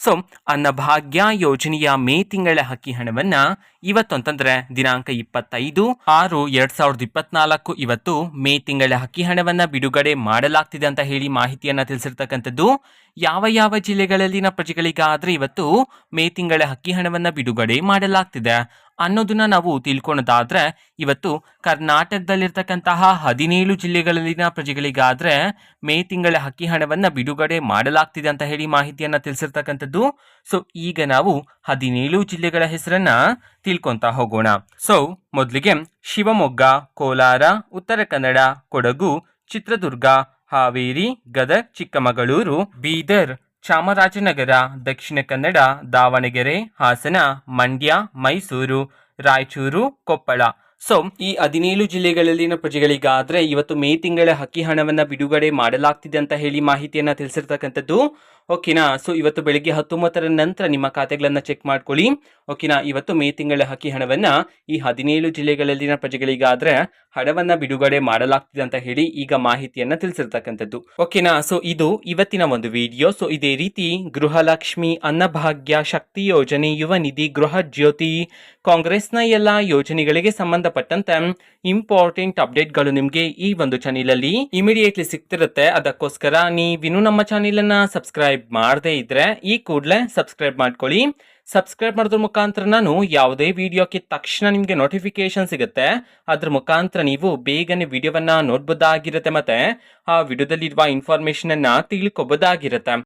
So Annabhagya ಯೋಜನೆಯ ಮೇ ತಿಂಗಳ ಹಕ್ಕಿ ಹಣವನ್ನ ಇವತ್ತು ಅಂತಂದ್ರೆ ದಿನಾಂಕ ಇಪ್ಪತ್ತೈದು ಆರು ಎರಡ್ ಸಾವಿರದ ಇಪ್ಪತ್ನಾಲ್ಕು ಇವತ್ತು ಮೇ ತಿಂಗಳ ಹಕ್ಕಿ ಹಣವನ್ನ ಬಿಡುಗಡೆ ಮಾಡಲಾಗ್ತಿದೆ ಅಂತ ಹೇಳಿ ಮಾಹಿತಿಯನ್ನ ತಿಳಿಸಿರ್ತಕ್ಕಂಥದ್ದು. ಯಾವ ಯಾವ ಜಿಲ್ಲೆಗಳಲ್ಲಿನ ಪ್ರಜೆಗಳಿಗಾದ್ರೆ ಇವತ್ತು ಮೇ ತಿಂಗಳ ಹಕ್ಕಿ ಹಣವನ್ನ ಬಿಡುಗಡೆ ಮಾಡಲಾಗ್ತಿದೆ. ಅನ್ನೋದನ್ನ ನಾವು ತಿಳ್ಕೊಳೋದಾದ್ರೆ, ಇವತ್ತು ಕರ್ನಾಟಕದಲ್ಲಿರ್ತಕ್ಕಂತಹ ಹದಿನೇಳು ಜಿಲ್ಲೆಗಳಲ್ಲಿನ ಪ್ರಜೆಗಳಿಗಾದ್ರೆ ಮೇ ತಿಂಗಳ ಹಕ್ಕಿ ಹಣವನ್ನು ಬಿಡುಗಡೆ ಮಾಡಲಾಗ್ತಿದೆ ಅಂತ ಹೇಳಿ ಮಾಹಿತಿಯನ್ನ ತಿಳಿಸಿರ್ತಕ್ಕಂಥದ್ದು. ಸೊ ಈಗ ನಾವು ಹದಿನೇಳು ಜಿಲ್ಲೆಗಳ ಹೆಸರನ್ನ ತಿಳ್ಕೊಂತಾ ಹೋಗೋಣ. ಸೊ ಮೊದಲಿಗೆ ಶಿವಮೊಗ್ಗ, ಕೋಲಾರ, ಉತ್ತರ ಕನ್ನಡ, ಕೊಡಗು, ಚಿತ್ರದುರ್ಗ, ಹಾವೇರಿ, ಗದಗ್, ಚಿಕ್ಕಮಗಳೂರು, ಬೀದರ್ ಚಾಮರಾಜನಗರ, ದಕ್ಷಿಣ ಕನ್ನಡ, ದಾವಣಗೆರೆ, ಹಾಸನ, ಮಂಡ್ಯ, ಮೈಸೂರು, ರಾಯಚೂರು, ಕೊಪ್ಪಳ. ಸೊ ಈ ಹದಿನೇಳು ಜಿಲ್ಲೆಗಳಲ್ಲಿನ ಪ್ರಜೆಗಳಿಗಾದ್ರೆ ಇವತ್ತು ಮೇ ತಿಂಗಳ ಹಕ್ಕಿ ಹಣವನ್ನ ಬಿಡುಗಡೆ ಮಾಡಲಾಗ್ತಿದೆ ಅಂತ ಹೇಳಿ ಮಾಹಿತಿಯನ್ನು ತಿಳಿಸಿರ್ತಕ್ಕಂಥದ್ದು ಓಕೆನಾ? ಸೊ ಇವತ್ತು ಬೆಳಿಗ್ಗೆ ಹತ್ತೊಂಬತ್ತರ ನಂತರ ನಿಮ್ಮ ಖಾತೆಗಳನ್ನು ಚೆಕ್ ಮಾಡ್ಕೊಳ್ಳಿ. ಓಕೆನಾ? ಇವತ್ತು ಮೇ ತಿಂಗಳ ಹಕ್ಕಿ ಹಣವನ್ನ ಈ ಹದಿನೇಳು ಜಿಲ್ಲೆಗಳಲ್ಲಿನ ಪ್ರಜೆಗಳಿಗಾದ್ರೆ ಹಣವನ್ನ ಬಿಡುಗಡೆ ಮಾಡಲಾಗ್ತಿದೆ ಅಂತ ಹೇಳಿ ಈಗ ಮಾಹಿತಿಯನ್ನ ತಿಳಿಸಿರ್ತಕ್ಕಂಥದ್ದು. ಓಕೆನಾ? ಸೊ ಇದು ಇವತ್ತಿನ ಒಂದು ವಿಡಿಯೋ. ಸೊ ಇದೇ ರೀತಿ ಗೃಹಲಕ್ಷ್ಮಿ ಅನ್ನಭಾಗ್ಯ ಶಕ್ತಿ ಯೋಜನೆ, ಯುವ ನಿಧಿ, ಗೃಹ ಜ್ಯೋತಿ, ಕಾಂಗ್ರೆಸ್ನ ಎಲ್ಲ ಯೋಜನೆಗಳಿಗೆ ಸಂಬಂಧಪಟ್ಟಂತೆ ಇಂಪಾರ್ಟೆಂಟ್ ಅಪ್ಡೇಟ್ಗಳು ನಿಮಗೆ ಈ ಒಂದು ಚಾನೆಲ್ ಅಲ್ಲಿ ಇಮಿಡಿಯೇಟ್ಲಿ ಸಿಗ್ತಿರುತ್ತೆ. ಅದಕ್ಕೋಸ್ಕರ ನೀವಿನ್ನೂ ನಮ್ಮ ಚಾನೆಲ್ ಅನ್ನ ಸಬ್ಸ್ಕ್ರೈಬ್ ಮಾಡದೇ ಇದ್ರೆ ಈ ಕೂಡಲೇ ಸಬ್ಸ್ಕ್ರೈಬ್ ಮಾಡ್ಕೊಳ್ಳಿ. ಸಬ್ಸ್ಕ್ರೈಬ್ ಮಾಡೋದ್ರ ಮುಖಾಂತರ ನಾನು ಯಾವುದೇ ವಿಡಿಯೋಕ್ಕೆ ತಕ್ಷಣ ನಿಮಗೆ ನೋಟಿಫಿಕೇಶನ್ ಸಿಗುತ್ತೆ. ಅದ್ರ ಮುಖಾಂತರ ನೀವು ಬೇಗನೆ ವಿಡಿಯೋವನ್ನ ನೋಡ್ಬೋದಾಗಿರುತ್ತೆ ಮತ್ತೆ ಆ ವಿಡಿಯೋದಲ್ಲಿರುವ ಇನ್ಫಾರ್ಮೇಶನ್ ಅನ್ನ ತಿಳ್ಕೊಬೋದಾಗಿರುತ್ತೆ.